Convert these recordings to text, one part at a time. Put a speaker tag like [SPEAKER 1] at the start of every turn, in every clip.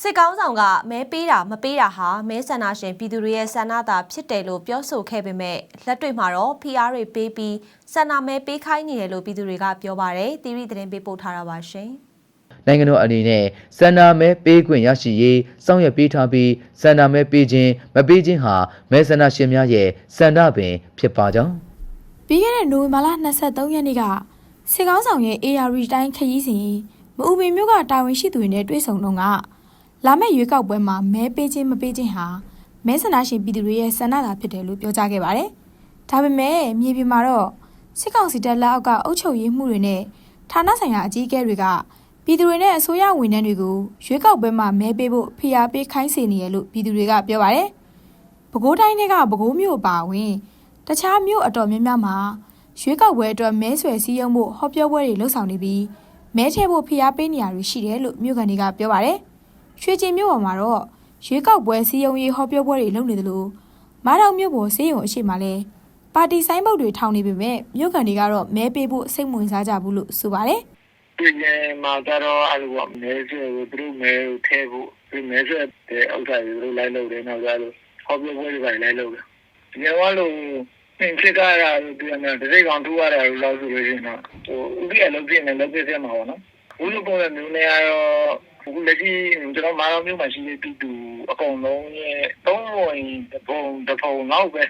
[SPEAKER 1] စစ်ကောင်းဆောင်ကမဲပေးတာမပေးတာဟာမဲဆန္ဒရှင်ပြည်သူတွေရဲ့ဆန္ဒသာဖြစ်တယ်လို့ပြောဆိုခဲ့ပေမဲ့လက်တွေ့မှာတော့ PR တွေပေးပြီးဆန္ဒမဲပေးခိုင်းနေတယ်လို့ပြည်သူတွေကပြောပါတယ်။တီရီသတင်းပေးပို့ထားတာပါရှင်။
[SPEAKER 2] နိုင်ငံတော်အနေနဲ့စန္ဒာမဲပေးခွင့်ရရှိရေးစောင့်ရပေးထားပြီးစန္ဒာမဲပေးခြင်းမပေးခြင်းဟာမဲဆန္ဒရှင်များရဲ့စန္ဒပင်ဖြစ်ပါကြောင်း
[SPEAKER 3] ပြီးခဲ့တဲ့နိုဝင်ဘာလ23ရက်နေ့ကစစ်ကောင်းဆောင်ရဲ့ AR တိုင်းခရီးစဉ်မအူပင်မြို့ကတာဝန်ရှိသူတွေနဲ့တွေ့ဆုံတော့က လာမယ့်ရွေးကောက်ပွဲမှာမဲပေးခြင်းမပေးခြင်းဟာမဲဆန္ဒရှင်ပြည်သူတွေရဲ့ဆန္ဒသာဖြစ်တယ်လို့ပြောကြားခဲ့ပါတယ်။ဒါပေမဲ့မြေပြင်မှာတော့စစ်ကောင်စီတပ်လက်အောက်ကအုပ်ချုပ်ရေးမှုတွေနဲ့ဌာနဆိုင်ရာအကြီးအကဲတွေကပြည်သူတွေနဲ့အစိုးရဝန်ထမ်းတွေကိုရွေးကောက်ပွဲမှာမဲပေးဖို့ဖိအားပေးခိုင်းစေနေရလို့ပြည်သူတွေကပြောပါတယ်။ပဲခူးတိုင်းကပဲခူးမြို့အပါအဝင်တခြားမြို့အတော်များများမှာရွေးကောက်ပွဲအတွက်မဲဆွယ်စည်းရုံးဖို့ဟောပြောပွဲတွေလှုပ်ဆောင်နေပြီးမဲထည့်ဖို့ဖိအားပေးနေရတွေရှိတယ်လို့မြို့ကန်တွေကပြောပါတယ်။ ရွှေကျင်မြို့ပေါ်မှာတော့ရွေးကောက်ပွဲစည်းရုံးရေးဟောပြောပွဲတွေလုပ်နေသလိုမားတောင်မြို့ပေါ်စေးရုံအရှိမလဲပါတီဆိုင်ဘုတ်တွေထောင်နေပေမဲ့မြို့ကန်တွေကတော့မဲပေးဖို့စိတ်ဝင်စားကြဘူးလို့ဆိုပါတယ်
[SPEAKER 4] ပြည်နယ်မှာကြတော့အဲ့လိုပေါ့မဲဆွဲကိုသူတို့မဲကိုထည့်ဖို့ဒီမဲဆွဲတဲ့ဥစ္စာတွေသူတို့လိုက်လုပ်တယ်နောက်ကြလို့ဟောပြောပွဲတွေပါလိုက်လုပ်တယ်ဒီကတော့လို့သင်ဖြစ်ကြတာဒီကနေ့တစိကောင်ထူရတာလို့ဆိုလို့ရှိရင်တော့ဟိုဥပဒေလုပ်ပြနေလုပ်ပြစမှာပေါ့နော်ဘူးလို့ပုံစံမျိုးနဲ့ကတော့ အခုလက်ရှိကျွန်တော်မာတော်မျိုးမှာရှိတဲ့ပြည်သူအကုန်လုံးရဲ့သုံးဝင်တပုံတပုံလောက်ပဲ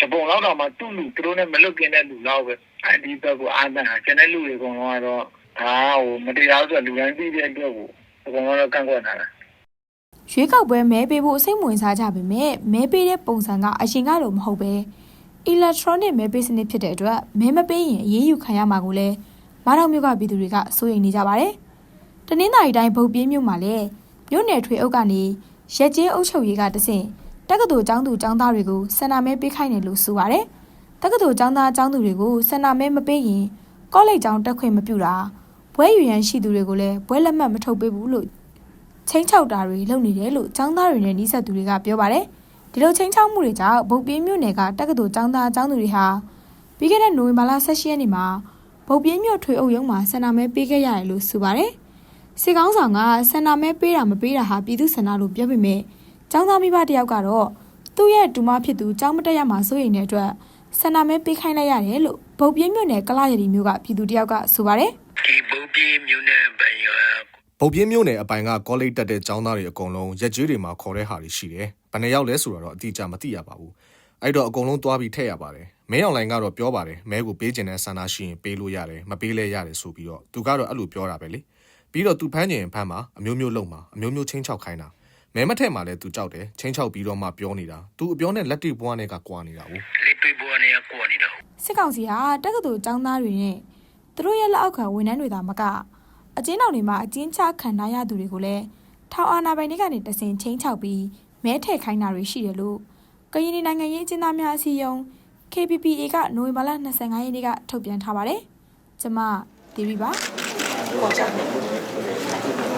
[SPEAKER 4] တပုံလောက်တော့မှသူ့လူသူတို့နဲ့မလွတ်ကင်းတဲ့လူလောက်ပဲအဲဒီဘက်ကိုအားတန်ကျန်တဲ့လူတွေအကုန်လုံးကတော့ဒါဟိုမတရားဆိုလူတိုင်းသိတဲ့အတွက်ကိုအကုန်လုံးကန့်ကွက်နေတာ။
[SPEAKER 3] ရွေးကောက်ပွဲမဲပေးဖို့စိတ်ဝင်စားကြပေမဲ့မဲပေးတဲ့ပုံစံကအရင်ကလိုမဟုတ်ပဲ electronic မဲပေးစနစ်ဖြစ်တဲ့အတွက်မဲမပေးရင်အရေးယူခံရမှာကိုလည်းမားတော်မြို့ကပြည်သူတွေကစိုးရိမ်နေကြပါတယ်။ တနင်္သာရီတိုင်းဗုတ်ပြင်းမြို့မှာလည်းမြို့နယ်ထွေအုပ်ကနေရက်ကျေးအုပ်ချုပ်ရေးကတဆင့်တက္ကသိုလ်ကျောင်းသူကျောင်းသားတွေကိုဆန္ဒမဲပေးခိုင်းတယ်လို့ဆိုပါတယ်။တက္ကသိုလ်ကျောင်းသားကျောင်းသူတွေကိုဆန္ဒမဲမပေးရင်ကောလိပ်ကျောင်းတက်ခွင့်မပြုတာဘွဲယူရန်ရှိသူတွေကိုလည်းဘွဲလက်မှတ်မထုတ်ပေးဘူးလို့ချင်းချောက်တာတွေလုပ်နေတယ်လို့ကျောင်းသားတွေနဲ့နှိစက်သူတွေကပြောပါတယ်။ဒီလိုချင်းချောက်မှုတွေကြောင့်ဗုတ်ပြင်းမြို့နယ်ကတက္ကသိုလ်ကျောင်းသားကျောင်းသူတွေဟာပြီးခဲ့တဲ့နိုဝင်ဘာလ18ရက်နေ့မှာဗုတ်ပြင်းမြို့ထွေအုပ်ရုံးမှာဆန္ဒမဲပေးခဲ့ရတယ်လို့ဆိုပါတယ်။ စစ်ကောင်းဆောင်ကဆန္ဒမဲပေးတာမပေးတာဟာပြည်သူဆန္ဒလို့ပြောပေမဲ့ကျောင်းသားမိဘတယောက်ကတော့သူ့ရဲ့ဒူမဖြစ်သူကျောင်းမတက်ရမှာစိုးရိမ်တဲ့အတွက်ဆန္ဒမဲပေးခိုင်းလိုက်ရတယ်လို့ဗုတ်ပြင်းမြို့နယ်ကလာရည်မြို့ကပြည်သူတယောက်ကဆိုပါတယ်
[SPEAKER 4] ဒီဘုတ်ပြေမြို့နယ်ပန်ရ
[SPEAKER 5] ဗုတ်ပြင်းမြို့နယ်အပိုင်ကကောလိပ်တက်တဲ့ចောင်းသားတွေအကုန်လုံးရက်ကျွေးတွေမှာခေါ်တဲ့ဟာတွေရှိတယ်။ဘယ်နှစ်ယောက်လဲဆိုတာတော့အတိအကျမသိရပါဘူး။အဲ့တော့အကုန်လုံးသွားပြီးထည့်ရပါတယ်။ မဲအွန်လိုင်းကတော့ပြောပါတယ်မဲကိုပေးကျင်တဲ့ဆန္ဒရှိရင်ပေးလို့ရတယ်မပေးလဲရတယ်ဆိုပြီးတော့သူကတော့အဲ့လိုပြောတာပဲလေ။ပြီးတော့သူဖမ်းကျင်ဖမ်းမှာအမျိုးမျိုးလုံမှာအမျိုးမျိုးချင်းချောက်ခိုင်းတာမဲမထက်မှာလဲသူကြောက်တယ်ချင်းချောက်ပြီးတော့မှပြောနေတာသူအပြောနဲ့လက်တိပွားနဲ့ကကွာနေတာ哦
[SPEAKER 4] လက်တွေ့ပေါ်နေကွာနေတာ
[SPEAKER 3] စစ်ကောင်စီဟာတက္ကသိုလ်ကျောင်းသားတွေနဲ့သူတို့ရဲ့လက်အောက်ခံဝန်ထမ်းတွေသာမကအကျဉ်းတော်တွေမှာအကျဉ်းချခံထားရသူတွေကိုလည်းထောင်အာဏာပိုင်တွေကနေတဆင်ချင်းချောက်ပြီးမဲထည့်ခိုင်းတာတွေရှိတယ်လို့ကရင်ပြည်နိုင်ငံရေးအကျဉ်းသားများအစည်းအရုံး KPPA ကနိုဝင်ဘာလ25ရက်နေ့ကထုတ်ပြန်ထားပါတယ်။ကျမဒေဗီပါ
[SPEAKER 6] ပေါ်ကြတယ်